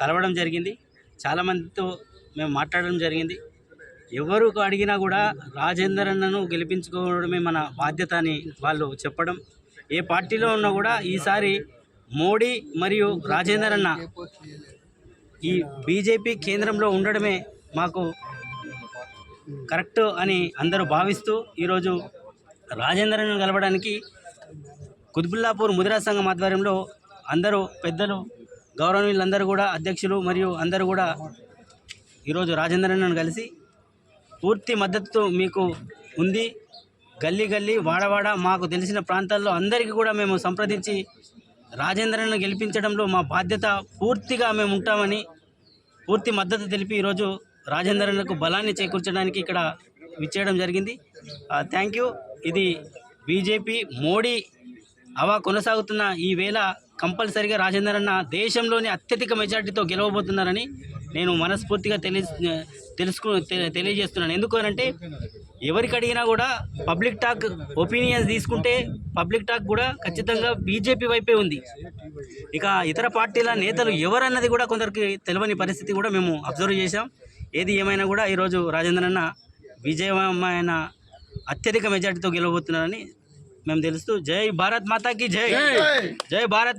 కలవడం జరిగింది. చాలామందితో మేము మాట్లాడడం జరిగింది. ఎవరు అడిగినా కూడా రాజేందర్ అన్నను గెలిపించుకోవడమే మన బాధ్యత అని వాళ్ళు చెప్పడం. ఏ పార్టీలో ఉన్నా కూడా ఈసారి మోడీ మరియు రాజేందర్ అన్న ఈ బీజేపీ కేంద్రంలో ఉండడమే మాకు కరెక్ట్ అని అందరూ భావిస్తూ ఈరోజు రాజేంద్రను కలవడానికి కుతుబుల్లాపూర్ ముదిరా సంఘం ఆధ్వర్యంలో అందరూ పెద్దలు గౌరవనీయులందరూ కూడా అధ్యక్షులు మరియు అందరూ కూడా ఈరోజు రాజేంద్రన్నను కలిసి పూర్తి మద్దతు మీకు ఉంది. గల్లీ గల్లీ వాడవాడ మాకు తెలిసిన ప్రాంతాల్లో అందరికీ కూడా మేము సంప్రదించి రాజేంద్రను గెలిపించడంలో మా బాధ్యత పూర్తిగా మేము ఉంటామని పూర్తి మద్దతు తెలిపి ఈరోజు రాజేంద్రన్కు బలాన్ని చేకూర్చడానికి ఇక్కడ విచ్చేయడం జరిగింది. Thank you. ఇది బీజేపీ మోడీ అవా కొనసాగుతున్న ఈ వేళ కంపల్సరిగా రాజేందర్ అన్న దేశంలోని అత్యధిక మెజార్టీతో గెలవబోతున్నారని నేను మనస్ఫూర్తిగా తెలియ తెలుసుకు తెలియజేస్తున్నాను. ఎందుకు అంటే ఎవరికి అడిగినా కూడా పబ్లిక్ టాక్ ఒపీనియన్స్ తీసుకుంటే పబ్లిక్ టాక్ కూడా ఖచ్చితంగా బీజేపీ వైపే ఉంది. ఇక ఇతర పార్టీల నేతలు ఎవరన్నది కూడా కొందరికి తెలియని పరిస్థితి కూడా మేము అబ్జర్వ్ చేశాం. ఏది ఏమైనా కూడా ఈరోజు రాజేంద్రన్న విజయమైన అత్యధిక మెజార్టీతో గెలవబోతున్నారని మేము తెలుస్తూ జై భారత్ మాతాకి జై. జై భారత్